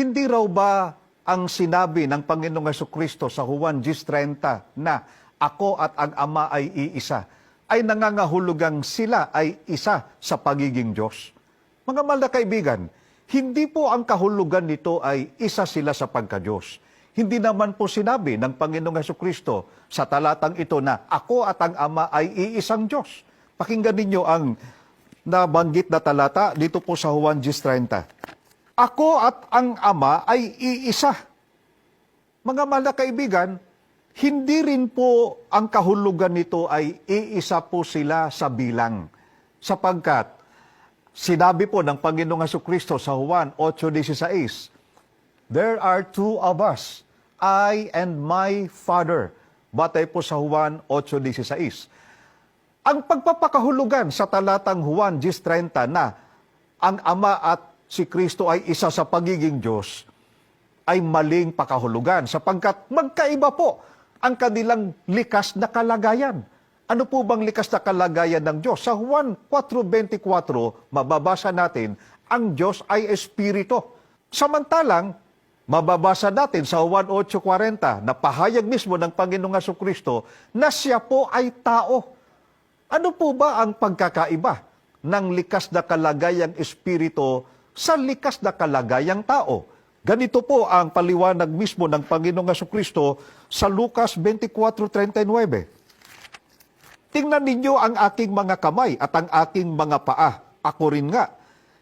Hindi raw ba ang sinabi ng Panginoong Heso Kristo sa Juan 10.30 na ako at ang Ama ay iisa, ay nangangahulugang sila ay isa sa pagiging Diyos? Mga mahal na kaibigan, hindi po ang kahulugan nito ay isa sila sa pagka-Diyos. Hindi naman po sinabi ng Panginoong Heso Kristo sa talatang ito na ako at ang Ama ay iisang Diyos. Pakinggan ninyo ang nabanggit na talata dito po sa Juan 10.30. Ako at ang Ama ay iisa. Mga mahal na kaibigan, hindi rin po ang kahulugan nito ay iisa po sila sa bilang. Sapagkat sinabi po ng Panginoong Heso Kristo sa Juan 8.16, There are two of us, I and my Father. Batay po sa Juan 8.16. Ang pagpapakahulugan sa talatang Juan 10.30 na ang Ama at si Kristo ay isa sa pagiging Diyos, ay maling pakahulugan sapagkat magkaiba po ang kanilang likas na kalagayan. Ano po bang likas na kalagayan ng Diyos? Sa Juan 4.24, mababasa natin, ang Diyos ay Espiritu. Samantalang, mababasa natin sa Juan 8.40 na pahayag mismo ng Panginoong Heso Kristo na siya po ay tao. Ano po ba ang pagkakaiba ng likas na kalagayang Espiritu sa likas na kalagayang tao? Ganito po ang paliwanag mismo ng Panginoong Kristo sa Lucas 24.39. Tingnan ninyo ang aking mga kamay at ang aking mga paa. Ako rin nga.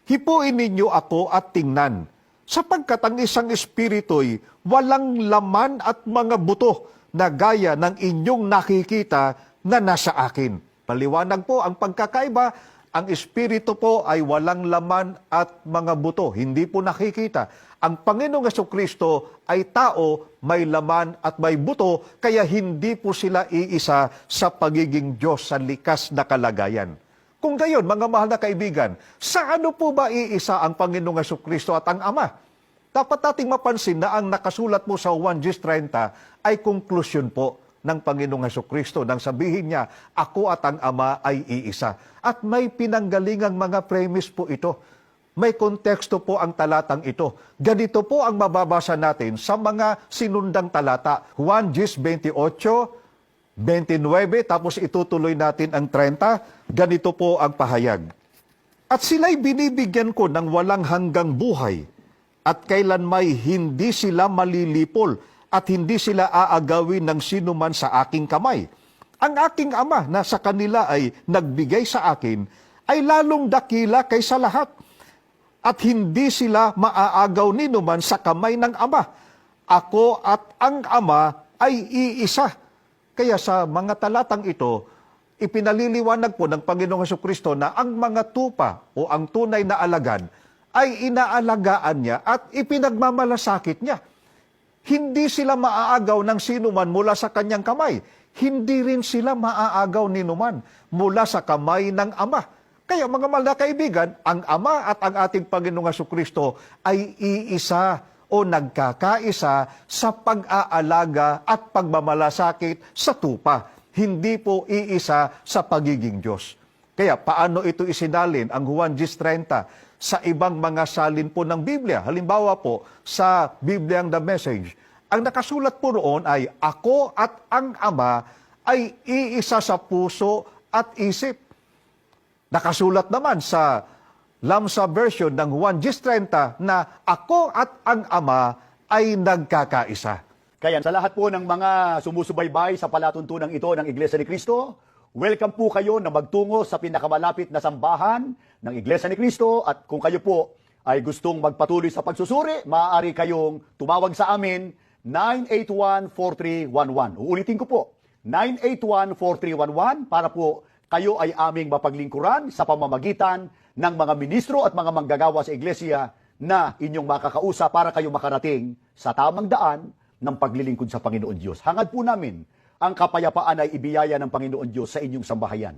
Hipuin ninyo ako at tingnan. Sapagkat ang isang espiritu'y walang laman at mga buto na gaya ng inyong nakikita na nasa akin. Paliwanag po ang pagkakaiba, ang espiritu po ay walang laman at mga buto, hindi po nakikita. Ang Panginoong Yeso Kristo ay tao, may laman at may buto, kaya hindi po sila iisa sa pagiging Diyos sa likas na kalagayan. Kung gayon, mga mahal na kaibigan, sa ano po ba iisa ang Panginoong Yeso Kristo at ang Ama? Dapat nating mapansin na ang nakasulat mo sa 1 30 ay konklusyon po ng Panginoong Heso Kristo nang sabihin niya, ako at ang Ama ay iisa. At may pinanggalingang mga premise po ito. May konteksto po ang talatang ito. Ganito po ang mababasa natin sa mga sinundang talata. Juan 10, 28, 29, tapos itutuloy natin ang 30. Ganito po ang pahayag. At sila'y binibigyan ko ng walang hanggang buhay, at kailan may hindi sila malilipol, at hindi sila aagawin ng sino man sa aking kamay. Ang aking ama na sa kanila ay nagbigay sa akin, ay lalong dakila kaysa lahat, at hindi sila maaagaw ni numan sa kamay ng ama. Ako at ang ama ay iisa. Kaya sa mga talatang ito, ipinaliliwanag po ng Panginoong Heso Kristo na ang mga tupa o ang tunay na alagad ay inaalagaan niya at ipinagmamalasakit niya. Hindi sila maaagaw ng sinuman mula sa kanyang kamay. Hindi rin sila maaagaw ni numan mula sa kamay ng Ama. Kaya mga mahal na kaibigan, ang Ama at ang ating Panginoong Kristo ay iisa o nagkakaisa sa pag-aalaga at pagmamalasakit sa tupa. Hindi po iisa sa pagiging Diyos. Kaya paano ito isinalin ang Juan 10.30 sa ibang mga salin po ng Biblia? Halimbawa po sa Bibliang The Message. Ang nakasulat po roon ay, Ako at ang Ama ay iisa sa puso at isip. Nakasulat naman sa Lamsa version ng Juan 10.30 na Ako at ang Ama ay nagkakaisa. Kaya sa lahat po ng mga sumusubaybay sa palatuntunan ito ng Iglesia ni Cristo, welcome po kayo na magtungo sa pinakamalapit na sambahan ng Iglesia ni Cristo at kung kayo po ay gustong magpatuloy sa pagsusuri, maaari kayong tumawag sa amin 981-4311. Uulitin ko po, 981-4311 para po kayo ay aming mapaglingkuran sa pamamagitan ng mga ministro at mga manggagawa sa iglesia na inyong makakausap para kayo makarating sa tamang daan ng paglilingkod sa Panginoon Diyos. Hangad po namin ang kapayapaan ay ibiyaya ng Panginoon Diyos sa inyong sambahayan.